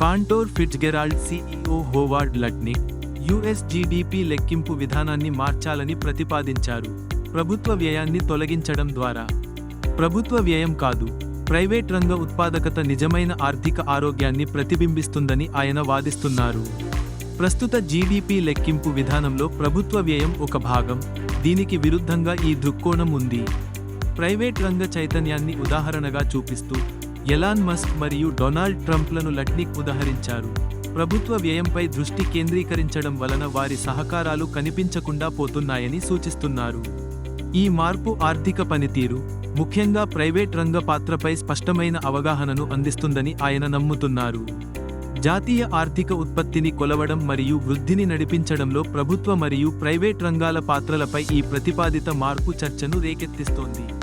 Cantor Fitzgerald CEO Howard Lutnick US GDP లెక్కింపు విధానాన్ని మార్చాలని ప్రతిపాదించారు. ప్రభుత్వ వ్యయాన్ని తొలగించడం ద్వారా. ప్రభుత్వ వ్యయం కాదు ప్రైవేట్ రంగ ఉత్పాదకత నిజమైన ఆర్థిక ఆరోగ్యాన్ని ప్రతిబింబిస్తుందని ఆయన వాదిస్తున్నారు. ప్రస్తుత జీడీపీ లెక్కింపు విధానంలో ప్రభుత్వ వ్యయం ఒక భాగం దీనికి విరుద్ధంగా ఈ దృక్కోణం ఉంది. ప్రైవేట్ రంగ చైతన్యాన్ని ఉదాహరణగా చూపిస్తూ ఎలాన్ మస్క్ మరియు డొనాల్డ్ ట్రంప్లను లట్నిక్ ఉదహరించారు. ప్రభుత్వ వ్యయంపై దృష్టి కేంద్రీకరించడం వలన వారి సహకారాలు కనిపించకుండా పోతున్నాయని సూచిస్తున్నారు. ఈ మార్పు ఆర్థిక పనితీరు ముఖ్యంగా ప్రైవేట్ రంగ పాత్రపై స్పష్టమైన అవగాహనను అందిస్తుందని ఆయన నమ్ముతున్నారు. జాతీయ ఆర్థిక ఉత్పత్తిని కొలవడం మరియు వృద్ధిని నడిపించడంలో ప్రభుత్వ మరియు ప్రైవేట్ రంగాల పాత్రలపై ఈ ప్రతిపాదిత మార్పు చర్చను రేకెత్తిస్తోంది.